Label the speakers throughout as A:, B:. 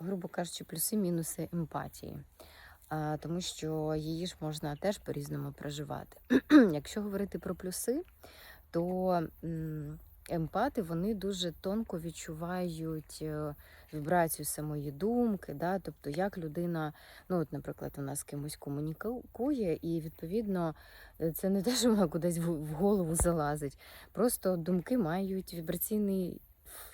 A: грубо кажучи, плюси-мінуси емпатії. Тому що її ж можна теж по-різному проживати. Якщо говорити про плюси, то емпати вони дуже тонко відчувають е, вібрацію самої думки, да? тобто як людина, ну от, наприклад, вона з кимось комунікує, і відповідно е, це не те, що вона кудись в голову залазить. Просто думки мають вібраційний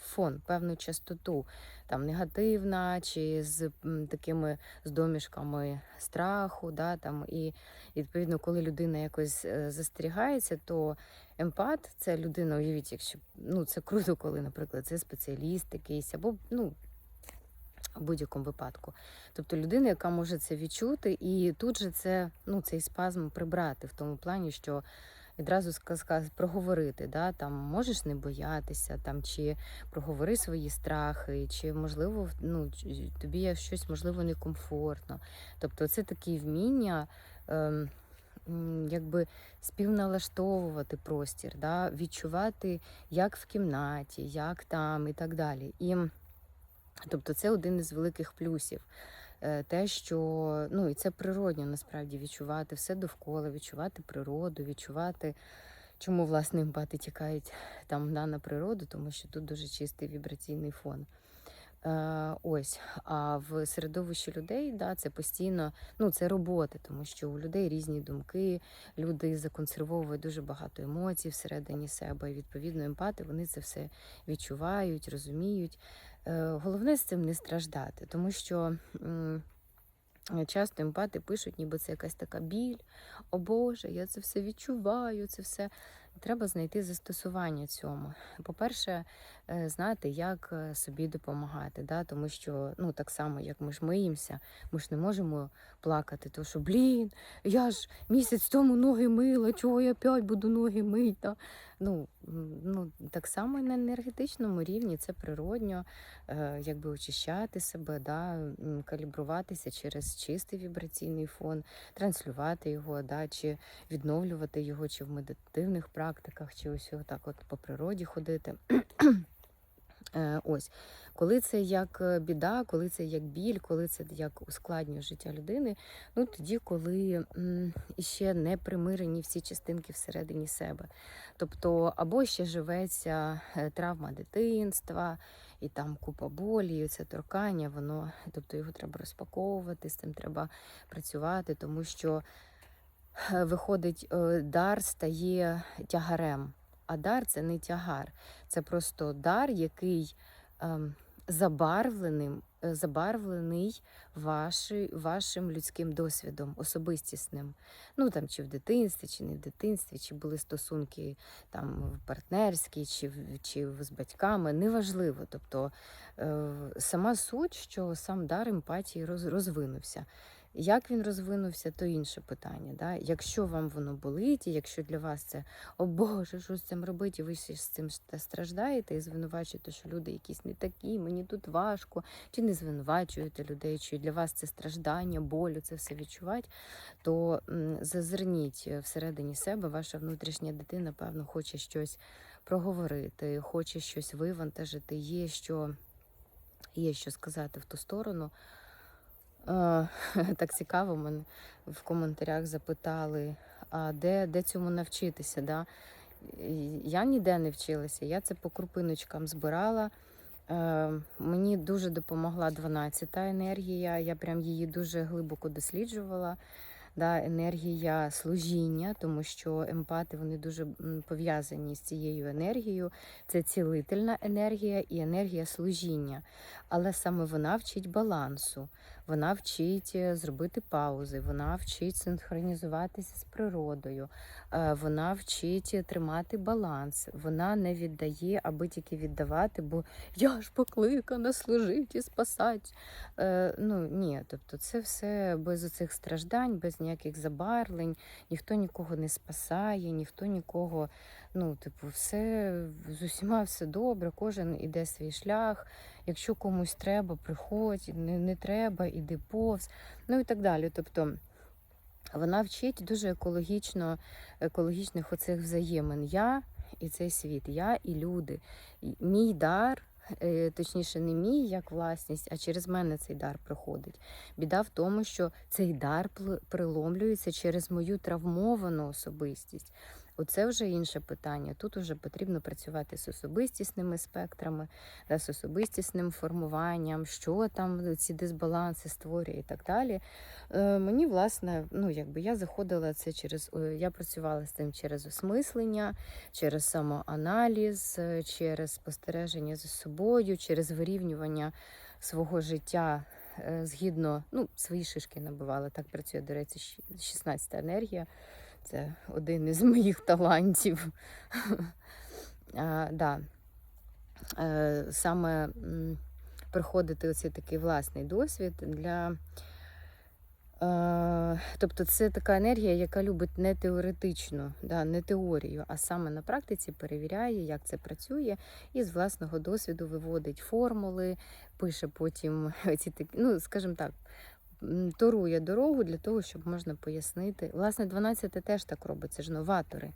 A: фон, певну частоту, там негативна чи з такими з домішками страху. Да, там, і відповідно, коли людина якось е, застерігається, то емпат це людина, уявіть, якщо ну це круто, коли, наприклад, це спеціаліст якийсь, або ну. В будь-якому випадку. Тобто людина, яка може це відчути, і тут же це, ну, цей спазм прибрати в тому плані, що відразу сказ проговорити, да, там можеш не боятися, там чи проговори свої страхи, чи можливо ну, тобі щось можливо некомфортно. Тобто це такі вміння. М, Якби співналаштовувати простір, да, відчувати, як в кімнаті, як там і так далі. І тобто це один із великих плюсів. Е, Те, що ну і це природньо насправді відчувати все довкола, відчувати природу, відчувати, чому власне бати тікають там да, на природу, тому що тут дуже чистий вібраційний фон. Е, ось, а в середовищі людей да, це постійно ну, це робота, тому що у людей різні думки, люди законсервовують дуже багато емоцій всередині себе. І відповідно емпати вони це все відчувають, розуміють. Е, Головне з цим не страждати, тому що. Часто емпати пишуть, ніби це якась така біль. О Боже, я це все відчуваю, це все. Треба знайти застосування цьому. По-перше, знати, як е, собі допомагати, да? тому що ну, так само, як ми ж миємося, ми ж не можемо плакати, тому що, блін, я ж місяць тому ноги мила, чого я опять буду ноги мити. Ну, ну, так само і на енергетичному рівні це природньо, е, якби очищати себе, да? калібруватися через чистий вібраційний фон, транслювати його, да? чи відновлювати його, чи в медитативних практиках, чи ось так от по природі ходити. Е, Ось, коли це як е, біда, коли це як біль, коли це як ускладнює життя людини, ну тоді, коли м, іще не примирені всі частинки всередині себе. Тобто, або ще живеться е, травма дитинства, і там купа болі, це торкання, воно, тобто його треба розпаковувати, з цим треба працювати, тому що виходить, дар стає тягарем. А дар це не тягар, це просто дар, який ем, забарвленим, е, забарвлений ваші, вашим людським досвідом, особистісним. Ну там чи в дитинстві, чи не в дитинстві, чи були стосунки там партнерські, чи, чи з батьками, неважливо. Тобто е, сама суть, що сам дар емпатії роз, розвинувся. Як він розвинувся, то інше питання. Да? Якщо вам воно болить, і якщо для вас це о Боже, що з цим робити, ви ще з цим страждаєте і звинувачуєте, що люди якісь не такі, мені тут важко, чи не звинувачуєте людей, чи для вас це страждання, болю, це все відчувати, то зазирніть е, всередині себе, ваша внутрішня дитина, певно, хоче щось проговорити, хоче щось вивантажити, є що, є що сказати в ту сторону. Так цікаво, мене в коментарях запитали, а де, де цьому навчитися. Да? Я ніде не вчилася, я це по крупиночкам збирала. Е, Мені дуже допомогла 12-та енергія, я прям її дуже глибоко досліджувала. Да, енергія служіння, тому що емпати вони дуже пов'язані з цією енергією. Це цілительна енергія і енергія служіння. Але саме вона вчить балансу, вона вчить е, зробити паузи, вона вчить синхронізуватися з природою, е, вона вчить тримати баланс, вона не віддає, аби тільки віддавати, бо я ж покликана служити і спасати. Е, ну ні, тобто це все без оцих страждань, без ніяких забарвлень, ніхто нікого не спасає, ніхто нікого, ну, типу, все з усіма все добре, кожен іде свій шлях. Якщо комусь треба, приходь, не, не треба, іди повз, ну і так далі. Тобто вона вчить дуже екологічно, екологічних оцих взаємин. Я і цей світ, я і люди. Мій дар точніше, не мій як власність, а через мене цей дар проходить. Біда в тому, що цей дар приломлюється через мою травмовану особистість. Оце вже інше питання. Тут вже потрібно працювати з особистісними спектрами, да, з особистісним формуванням, що там ці дисбаланси створює і так далі. Е, мені, власне, ну якби я заходила це через е, я працювала з цим через осмислення, через самоаналіз, е, через спостереження за собою, через вирівнювання свого життя е, згідно ну, свої шишки набивала. Так працює, до речі, щ- 16 енергія. Це один із моїх талантів. а, да. е, саме м, приходити оцей такий власний досвід для. Е, тобто це така енергія, яка любить не теоретично, да, не теорію, а саме на практиці перевіряє, як це працює, і з власного досвіду виводить формули, пише потім ці такі, ну, скажімо так, торує дорогу для того, щоб можна пояснити. Власне, 12 теж так робить, це ж новатори.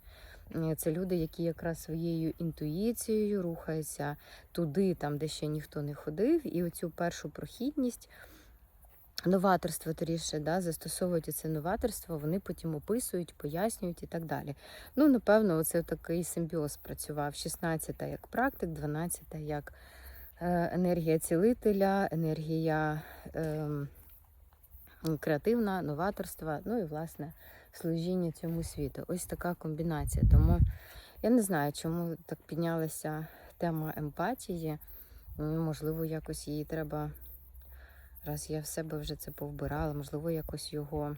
A: Е, Це люди, які якраз своєю інтуїцією рухаються туди, там, де ще ніхто не ходив, і оцю першу прохідність. Новаторство торіше, да, застосовують це новаторство, вони потім описують, пояснюють і так далі. Ну, напевно, оце такий симбіоз працював. 16-та як практик, 12-та як е, енергія цілителя, енергія ем, креативна, новаторства, ну і власне служіння цьому світу. Ось така комбінація. Тому я не знаю, чому так піднялася тема емпатії. Можливо, якось її треба, раз я в себе вже це повбирала, можливо, якось його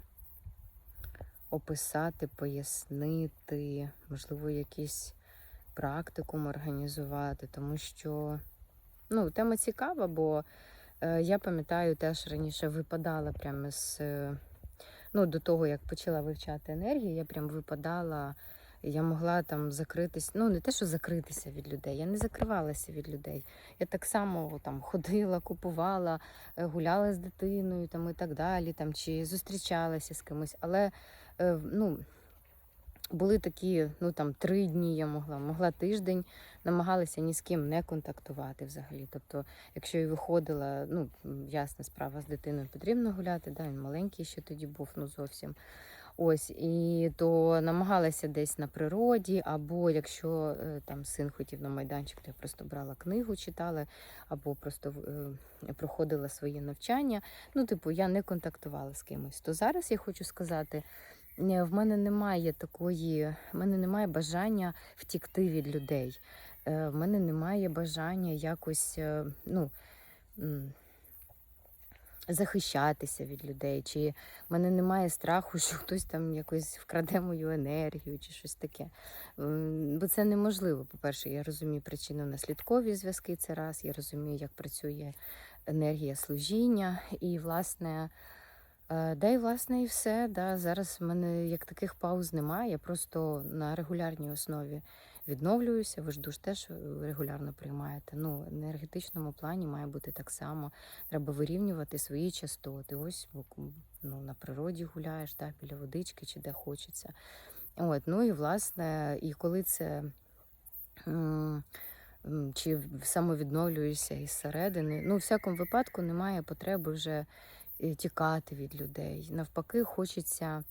A: описати, пояснити, можливо, якийсь практикум організувати, тому що ну, тема цікава, бо я пам'ятаю, теж раніше випадала прямо з е, ну, до того, як почала вивчати енергію, я прям випадала. Я могла там закритись, ну не те, що закритися від людей, я не закривалася від людей. Я так само там ходила, купувала, е, гуляла з дитиною там, і так далі, там, чи зустрічалася з кимось. Але е, ну, були такі, ну там три дні я могла, могла тиждень, намагалася ні з ким не контактувати взагалі. Тобто, якщо і виходила, ну ясна справа з дитиною потрібно гуляти, да, він маленький ще тоді був, ну зовсім. Ось, і то намагалася десь на природі, або якщо е, там син хотів на майданчик, то я просто брала книгу, читала, або просто е, проходила своє навчання. Ну, типу, я не контактувала з кимось. То зараз я хочу сказати, в мене немає такої, в мене немає бажання втікти від людей. Е, В мене немає бажання якось, е, ну. захищатися від людей, чи в мене немає страху, що хтось там якось вкраде мою енергію, чи щось таке. Бо це неможливо. По-перше, я розумію причинно-наслідкові зв'язки, це раз, я розумію, як працює енергія служіння, і, власне, е, да, і власне і все. Да. Зараз в мене як таких пауз немає. Я просто на регулярній основі відновлююся. Ви ж душ теж е, регулярно приймаєте. Ну, в енергетичному плані має бути так само. Треба вирівнювати свої частоти. Ось ну, на природі гуляєш, да, біля водички чи де хочеться. От, ну і власне, і коли це. Чи самовідновлююся із середини. Ну, у всякому випадку немає потреби вже е, тікати від людей. Навпаки, хочеться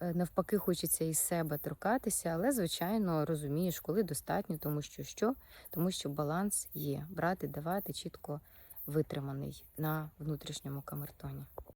A: Е, Навпаки, хочеться із себе торкатися, але, звичайно, розумієш, коли достатньо, тому що що? Тому що баланс є. Брати, давати чітко витриманий на внутрішньому камертоні.